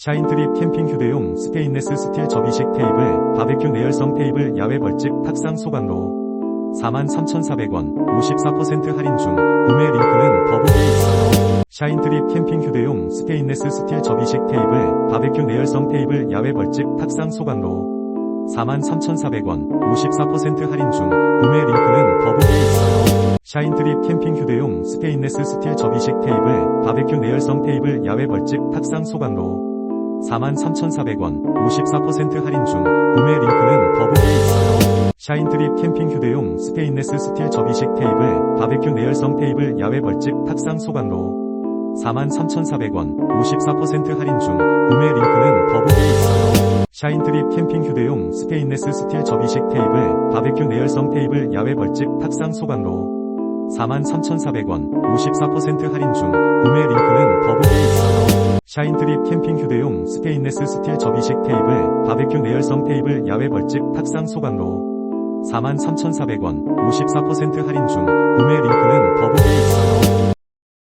샤인트립 캠핑 휴대용 스테인레스 스틸 접이식 테이블, 바베큐 내열성 테이블 야외 벌집 탁상 소각로 43,400원, 54% 할인 중, 구매 링크는 더보기에 있어요. 샤인트립 캠핑 휴대용 스테인레스 스틸 접이식 테이블, 바베큐 내열성 테이블 야외 벌집 탁상 소각로 43,400원, 54% 할인 중, 구매 링크는 더보기에 있어요. 샤인트립 캠핑 휴대용 스테인레스 스틸 접이식 테이블, 바베큐 내열성 테이블 야외 벌집 탁상 소각로 43,400원, 54% 할인 중, 구매 링크는 더보기에 있어요. 샤인트립 캠핑 휴대용 스테인레스 스틸 접이식 테이블, 바베큐 내열성 테이블 야외 벌집 탁상 소각로 43,400원, 54% 할인 중, 구매 링크는 더보기에 있어요. 샤인트립 캠핑 휴대용 스테인레스 스틸 접이식 테이블, 바베큐 내열성 테이블 야외 벌집 탁상 소각로 43,400원, 54% 할인 중, 구매 링크는 더보기에 있어요. 샤인 트립 캠핑 휴대용 스테인레스 스틸 접이식 테이블, 바베큐 내열성 테이블 야외 벌집 탁상 소각로 43,400원, 54% 할인 중, 구매 링크는 있어요.